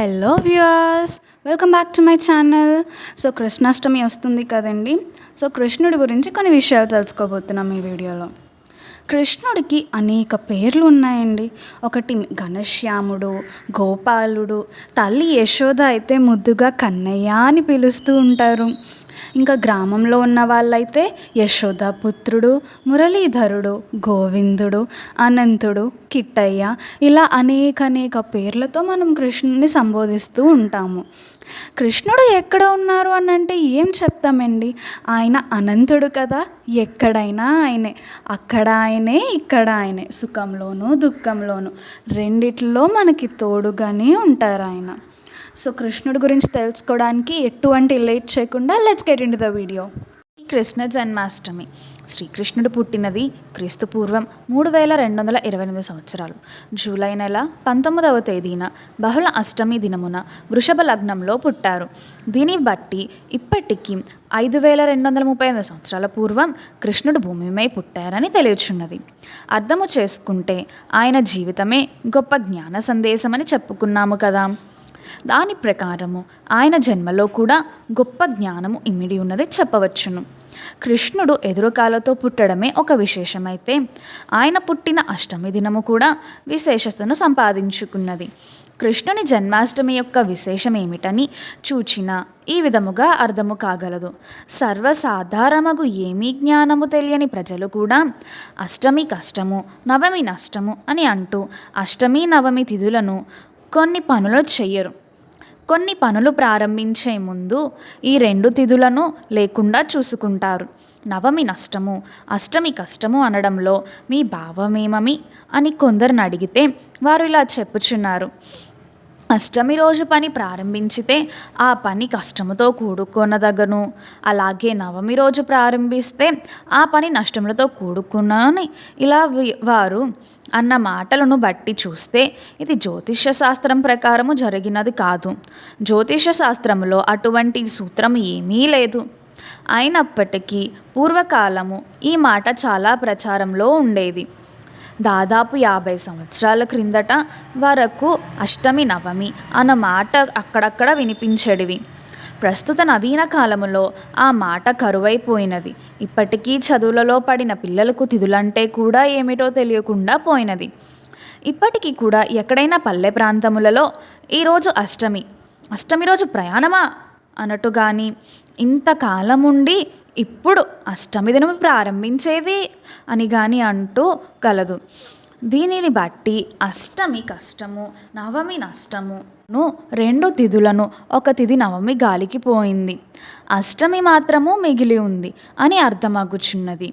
Hello viewers welcome back to my channel. So Krishnashtami వస్తుంది కదండి. So కృష్ణుడి గురించి కొన్ని విషయాలు తెలుసుకోబోతున్నాం ఈ వీడియోలో. కృష్ణుడికి అనేక పేర్లు ఉన్నాయండి. ఒకటి ఘనశ్యాముడు గోపాలుడు తల్లి యశోద అయితే ముద్దుగా కన్నయ్య అని పిలుస్తూ ఉంటారు. ఇంకా గ్రామంలో ఉన్న వాళ్ళైతే యశోద పుత్రుడు మురళీధరుడు గోవిందుడు అనంతుడు కిట్టయ్య ఇలా అనేక అనేక పేర్లతో మనం కృష్ణుని సంబోధిస్తూ ఉంటాము. కృష్ణుడు ఎక్కడ ఉన్నారు అని అంటే ఏం చెప్తామండి? ఆయన అనంతుడు కదా ఎక్కడైనా ఆయనే అక్కడ ఆయనే ఇక్కడ ఆయనే సుఖంలోనూ దుఃఖంలోనూ రెండిట్లో మనకి తోడుగానే ఉంటారు ఆయన సో కృష్ణుడి గురించి తెలుసుకోవడానికి ఎటువంటి లేట్ చేయకుండా let's get into the video Krishna Janmashtami. శ్రీకృష్ణుడు పుట్టినది క్రీస్తు పూర్వం మూడు వేల రెండు వందల ఇరవై ఎనిమిది సంవత్సరాలు. జూలై నెల పంతొమ్మిదవ తేదీన బహుళ అష్టమి దినమున వృషభ లగ్నంలో పుట్టారు. దీన్ని బట్టి ఇప్పటికీ ఐదు వేల రెండు వందల ముప్పై ఐదు సంవత్సరాల పూర్వం కృష్ణుడు భూమిపై పుట్టారని తెలియచున్నది. అర్థము చేసుకుంటే ఆయన జీవితమే గొప్ప జ్ఞాన సందేశమని చెప్పుకున్నాము కదా. దాని ప్రకారము ఆయన జన్మలో కూడా గొప్ప జ్ఞానము ఇమిడి ఉన్నది చెప్పవచ్చును. కృష్ణుడు ఎదురుకాలతో పుట్టడమే ఒక విశేషమైతే ఆయన పుట్టిన అష్టమి దినము కూడా విశేషతను సంపాదించుకున్నది. కృష్ణుని జన్మాష్టమి యొక్క విశేషం ఏమిటని చూచిన ఈ విధముగా అర్థము కాగలదు. సర్వసాధారణమగు ఏమీ జ్ఞానము తెలియని ప్రజలు కూడా అష్టమి కష్టము నవమి నష్టము అని అంటూ అష్టమి నవమి తిథులను కొన్ని పనులు చెయ్యరు. కొన్ని పనులు ప్రారంభించే ముందు ఈ రెండు తిథులను లేకుండా చూసుకుంటారు. నవమి నష్టము అష్టమి కష్టము అనడంలో మీ భావమేమమి అని కొందరిని అడిగితే వారు ఇలా చెప్పుచున్నారు. అష్టమి రోజు పని ప్రారంభించితే ఆ పని కష్టముతో కూడుకొనదగను. అలాగే నవమి రోజు ప్రారంభిస్తే ఆ పని నష్టములతో కూడుకున్నని ఇలా వారు అన్న మాటలను బట్టి చూస్తే ఇది జ్యోతిష్య శాస్త్రం ప్రకారము జరిగినది కాదు. జ్యోతిష్య శాస్త్రములో అటువంటి సూత్రం ఏమీ లేదు. అయినప్పటికీ పూర్వకాలము ఈ మాట చాలా ప్రచారంలో ఉండేది. దాదాపు యాభై సంవత్సరాల క్రిందట వరకు అష్టమి నవమి అన్న మాట అక్కడక్కడ వినిపించేడివి. ప్రస్తుత నవీన కాలములో ఆ మాట కరువైపోయినది. ఇప్పటికీ చదువులలో పడిన పిల్లలకు తిథులంటే కూడా ఏమిటో తెలియకుండా పోయినది. ఇప్పటికీ కూడా ఎక్కడైనా పల్లె ప్రాంతములలో ఈరోజు అష్టమి. అష్టమి రోజు ప్రయాణమా? అన్నట్టు కానీ ఇంతకాలం ఉండి ఇప్పుడు అష్టమి దినం ప్రారంభించేది అని కానీ అంటూ కలదు. దీనిని బట్టి అష్టమి కష్టము నవమి నష్టమును రెండు తిథులను ఒక తిథి నవమి గాలికి పోయింది. అష్టమి మాత్రము మిగిలి ఉంది అని అర్థమగుచున్నది.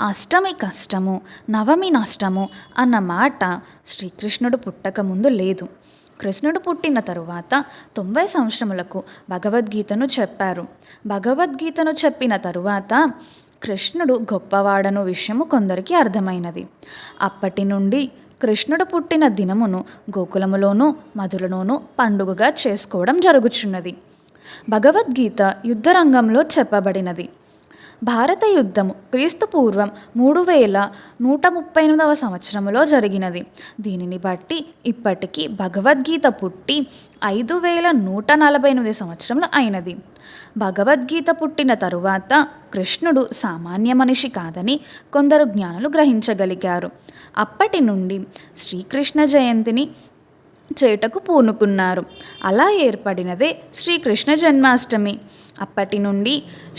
అష్టమి కష్టము నవమి నష్టము అన్న మాట శ్రీకృష్ణుడు పుట్టక ముందు లేదు. కృష్ణుడు పుట్టిన తరువాత తొంభై సంవత్సరములకు భగవద్గీతను చెప్పారు. భగవద్గీతను చెప్పిన తరువాత కృష్ణుడు గొప్పవాడను విషయము కొందరికి అర్థమైనది. అప్పటి నుండి కృష్ణుడు పుట్టిన దినమును గోకులములోనూ మధులలోనూ పండుగగా చేసుకోవడం జరుగుచున్నది. భగవద్గీత యుద్ధరంగంలో చెప్పబడినది. భారత యుద్ధము క్రీస్తుపూర్వం మూడు వేల నూట ముప్పై ఎనిమిదవ సంవత్సరంలో జరిగినది. దీనిని బట్టి ఇప్పటికీ భగవద్గీత పుట్టి ఐదు వేల నూట నలభై ఎనిమిది సంవత్సరములు అయినది. భగవద్గీత పుట్టిన తరువాత కృష్ణుడు సామాన్య మనిషి కాదని కొందరు జ్ఞానులు గ్రహించగలిగారు. అప్పటి నుండి శ్రీకృష్ణ జయంతిని చేటకు పూనుకున్నారు. అలా ఏర్పడినదే శ్రీకృష్ణ జన్మాష్టమి. అప్పటి నుండి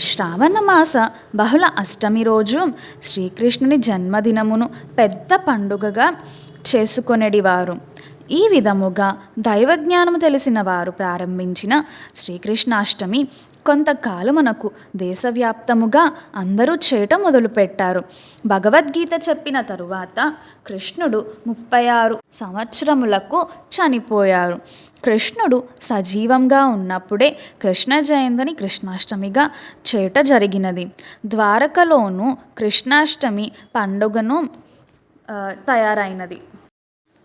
శ్రావణ మాస బహుళ అష్టమి రోజు శ్రీకృష్ణుని జన్మదినమును పెద్ద పండుగగా చేసుకొనేడివారు. ఈ విధముగా దైవజ్ఞానము తెలిసిన వారు ప్రారంభించిన శ్రీకృష్ణాష్టమి కొంతకాలమునకు దేశవ్యాప్తముగా అందరూ చేయటం మొదలుపెట్టారు. భగవద్గీత చెప్పిన తరువాత కృష్ణుడు ముప్పై ఆరు సంవత్సరములకు చనిపోయారు. కృష్ణుడు సజీవంగా ఉన్నప్పుడే కృష్ణ జయంతిని కృష్ణాష్టమిగా చేయట జరిగినది. ద్వారకలోను కృష్ణాష్టమి పండుగను తయారైనది.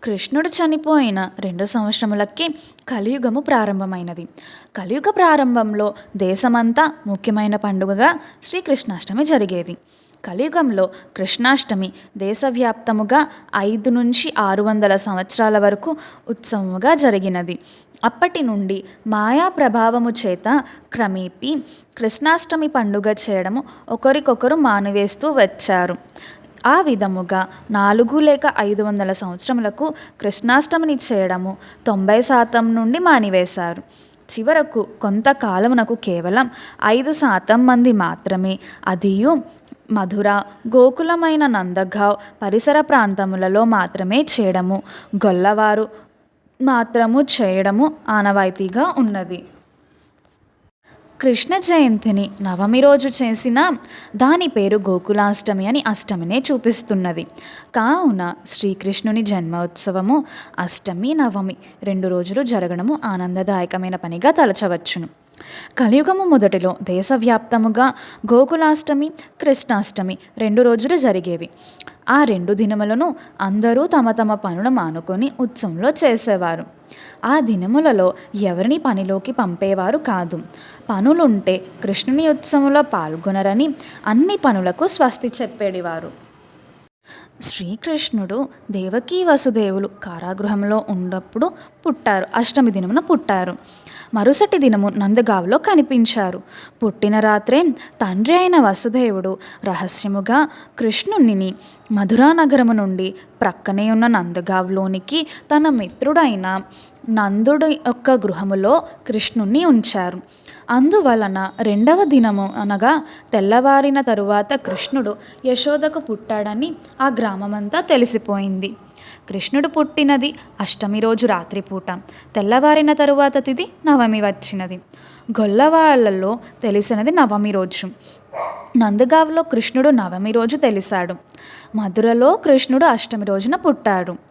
కృష్ణుడు చనిపోయిన రెండు సంవత్సరములకి కలియుగము ప్రారంభమైనది. కలియుగ ప్రారంభంలో దేశమంతా ముఖ్యమైన పండుగగా శ్రీకృష్ణాష్టమి జరిగేది. కలియుగంలో కృష్ణాష్టమి దేశవ్యాప్తముగా ఐదు నుంచి ఆరు వందల సంవత్సరాల వరకు ఉత్సవముగా జరిగినది. అప్పటి నుండి మాయా ప్రభావము చేత క్రమేపీ కృష్ణాష్టమి పండుగ చేయడము ఒకరికొకరు మానివేస్తూ వచ్చారు. ఆ విధముగా నాలుగు లేక ఐదు వందల సంవత్సరములకు కృష్ణాష్టమిని చేయడము తొంభై శాతం నుండి మానివేశారు. చివరకు కొంతకాలమునకు కేవలం ఐదు శాతం మంది మాత్రమే అదియు మధుర గోకులమైన నందగావ్ పరిసర ప్రాంతములలో మాత్రమే చేయడము. గొల్లవారు మాత్రము చేయడము ఆనవాయితీగా ఉన్నది. కృష్ణ జయంతిని నవమి రోజు చేసిన దాని పేరు గోకులాష్టమి అని అష్టమినే చూపిస్తున్నది. కావున శ్రీకృష్ణుని జన్మోత్సవము అష్టమి నవమి రెండు రోజులు జరగడము ఆనందదాయకమైన పనిగా తలచవచ్చును. కలియుగము మొదటిలో దేశవ్యాప్తముగా గోకులాష్టమి కృష్ణాష్టమి రెండు రోజులు జరిగేవి. ఆ రెండు దినములను అందరూ తమ తమ పనులు మానుకొని ఉత్సవంలో చేసేవారు. ఆ దినములలో ఎవరిని పనిలోకి పంపేవారు కాదు. పనులుంటే కృష్ణుని ఉత్సవంలో పాల్గొనరని అన్ని పనులకు స్వస్తి చెప్పేడివారు. శ్రీకృష్ణుడు దేవకీ వసుదేవులు కారాగృహంలో ఉన్నప్పుడు పుట్టారు. అష్టమి దినమున పుట్టారు. మరుసటి దినము నందగావ్లో కనిపించారు. పుట్టిన రాత్రే తండ్రి అయిన వసుదేవుడు రహస్యముగా కృష్ణుణ్ణిని మధురా నగరము నుండి ప్రక్కనే ఉన్న నందగావ్లోనికి తన మిత్రుడైన నందుడి యొక్క గృహములో కృష్ణుణ్ణి ఉంచారు. అందువలన రెండవ దినము అనగా తెల్లవారిన తరువాత కృష్ణుడు యశోదకు పుట్టాడని ఆ గ్రామమంతా తెలిసిపోయింది. కృష్ణుడు పుట్టినది అష్టమి రోజు రాత్రిపూట తెల్లవారిన తరువాత తిది నవమి వచ్చినది. గొల్లవాళ్ళలో తెలిసినది నవమి రోజు. నందగావ్లో కృష్ణుడు నవమి రోజు తెలిసాడు. మధురలో కృష్ణుడు అష్టమి రోజున పుట్టాడు.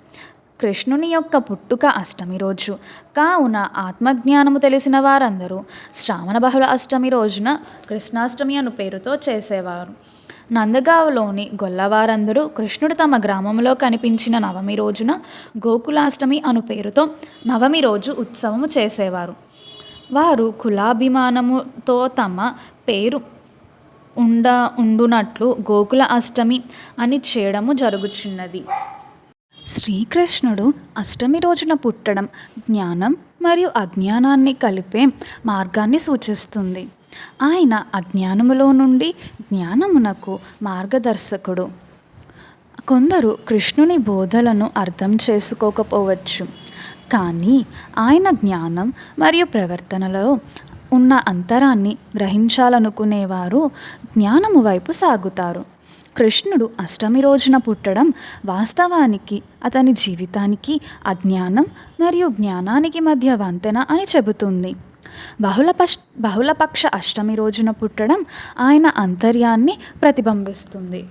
కృష్ణుని యొక్క పుట్టుక అష్టమి రోజు. కావున ఆత్మజ్ఞానము తెలిసిన వారందరూ శ్రావణ బహుళ అష్టమి రోజున కృష్ణాష్టమి అను పేరుతో చేసేవారు. నందగావ్లోని గొల్లవారందరూ కృష్ణుడు తమ గ్రామంలో కనిపించిన నవమి రోజున గోకులాష్టమి అను పేరుతో నవమి రోజు ఉత్సవము చేసేవారు. వారు కులాభిమానముతో తమ పేరు ఉండ ఉండునట్లు గోకుల అష్టమి అని చేయడము జరుగుచున్నది. శ్రీకృష్ణుడు అష్టమి రోజున పుట్టడం జ్ఞానం మరియు అజ్ఞానాన్ని కలిపే మార్గాన్ని సూచిస్తుంది. ఆయన అజ్ఞానములో నుండి జ్ఞానమునకు మార్గదర్శకుడు. కొందరు కృష్ణుని బోధలను అర్థం చేసుకోకపోవచ్చు. కానీ ఆయన జ్ఞానం మరియు ప్రవర్తనలో ఉన్న అంతరాన్ని గ్రహించాలనుకునేవారు జ్ఞానము వైపు సాగుతారు. కృష్ణుడు అష్టమి రోజున పుట్టడం వాస్తవానికి అతని జీవితానికి అజ్ఞానం మరియు జ్ఞానానికి మధ్య వంతెన అని చెబుతుంది. బహుళపక్ష బహుళపక్ష అష్టమి రోజున పుట్టడం ఆయన అంతర్యాన్ని ప్రతిబింబిస్తుంది.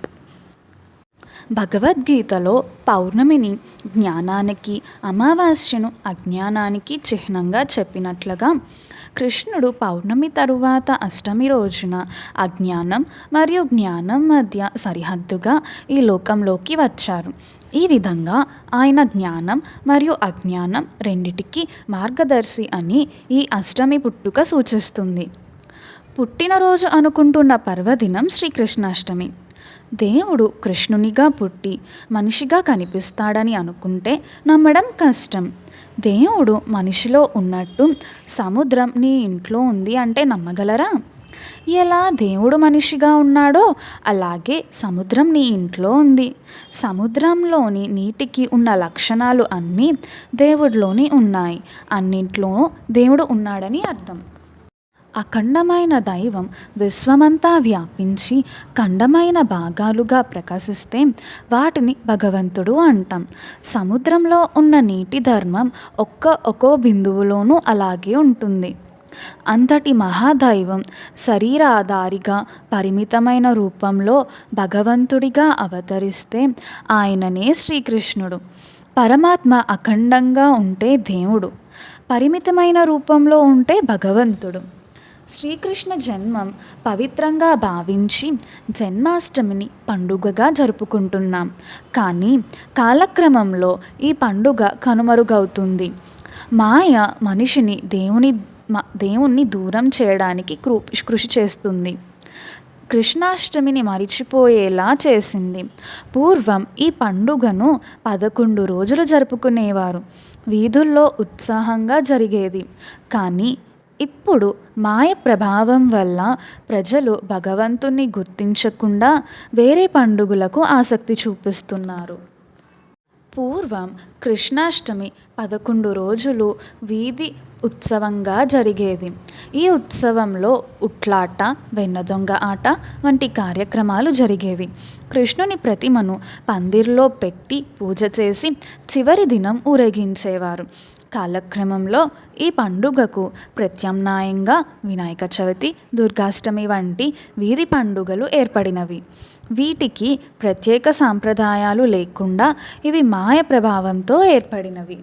భగవద్గీతలో పౌర్ణమిని జ్ఞానానికి అమావాస్యను అజ్ఞానానికి చిహ్నంగా చెప్పినట్లుగా కృష్ణుడు పౌర్ణమి తరువాత అష్టమి రోజున అజ్ఞానం మరియు జ్ఞానం మధ్య సరిహద్దుగా ఈ లోకంలోకి వచ్చారు. ఈ విధంగా ఆయన జ్ఞానం మరియు అజ్ఞానం రెండిటికి మార్గదర్శి అని ఈ అష్టమి పుట్టుక సూచిస్తుంది. పుట్టినరోజు అనుకుంటున్న పర్వదినం శ్రీకృష్ణాష్టమి. దేవుడు కృష్ణునిగా పుట్టి మనిషిగా కనిపిస్తాడని అనుకుంటే నమ్మడం కష్టం. దేవుడు మనిషిలో ఉన్నట్టు సముద్రం నీ ఇంట్లో ఉంది అంటే నమ్మగలరా? ఎలా దేవుడు మనిషిగా ఉన్నాడో అలాగే సముద్రం నీ ఇంట్లో ఉంది. సముద్రంలోని నీటికి ఉన్న లక్షణాలు అన్నీ దేవుడిలోని ఉన్నాయి. అన్నింట్లో దేవుడు ఉన్నాడని అర్థం. అఖండమైన దైవం విశ్వమంతా వ్యాపించి ఖండమైన భాగాలుగా ప్రకాశిస్తే వాటిని భగవంతుడు అంటాం. సముద్రంలో ఉన్న నీటి ధర్మం ఒక్క ఒక్కో బిందువులోనూ అలాగే ఉంటుంది. అంతటి మహాదైవం శరీరాధారిగా పరిమితమైన రూపంలో భగవంతుడిగా అవతరిస్తే ఆయననే శ్రీకృష్ణుడు. పరమాత్మ అఖండంగా ఉంటే దేవుడు. పరిమితమైన రూపంలో ఉంటే భగవంతుడు. శ్రీకృష్ణ జన్మం పవిత్రంగా భావించి జన్మాష్టమిని పండుగగా జరుపుకుంటున్నాం. కానీ కాలక్రమంలో ఈ పండుగ కనుమరుగవుతుంది. మాయ మనిషిని దేవుని మ- దేవుణ్ణి దూరం చేయడానికి కృషి చేస్తుంది. కృష్ణాష్టమిని మరిచిపోయేలా చేసింది. పూర్వం ఈ పండుగను పదకొండు రోజులు జరుపుకునేవారు. వీధుల్లో ఉత్సాహంగా జరిగేది. కానీ ఇప్పుడు మాయ ప్రభావం వల్ల ప్రజలు భగవంతుణ్ణి గుర్తించకుండా వేరే పండుగలకు ఆసక్తి చూపిస్తున్నారు. పూర్వం కృష్ణాష్టమి పదకొండు రోజులు వీధి ఉత్సవంగా జరిగేది. ఈ ఉత్సవంలో ఉట్లాట వెన్నదొంగ ఆట వంటి కార్యక్రమాలు జరిగేవి. కృష్ణుని ప్రతిమను పందిర్లో పెట్టి పూజ చేసి చివరి దినం ఊరేగించేవారు. కాలక్రమంలో ఈ పండుగకు ప్రత్యామ్నాయంగా వినాయక చవితి దుర్గాష్టమి వంటి వీధి పండుగలు ఏర్పడినవి. వీటికి ప్రత్యేక సాంప్రదాయాలు లేకుండా ఇవి మాయ ప్రభావంతో ఏర్పడినవి.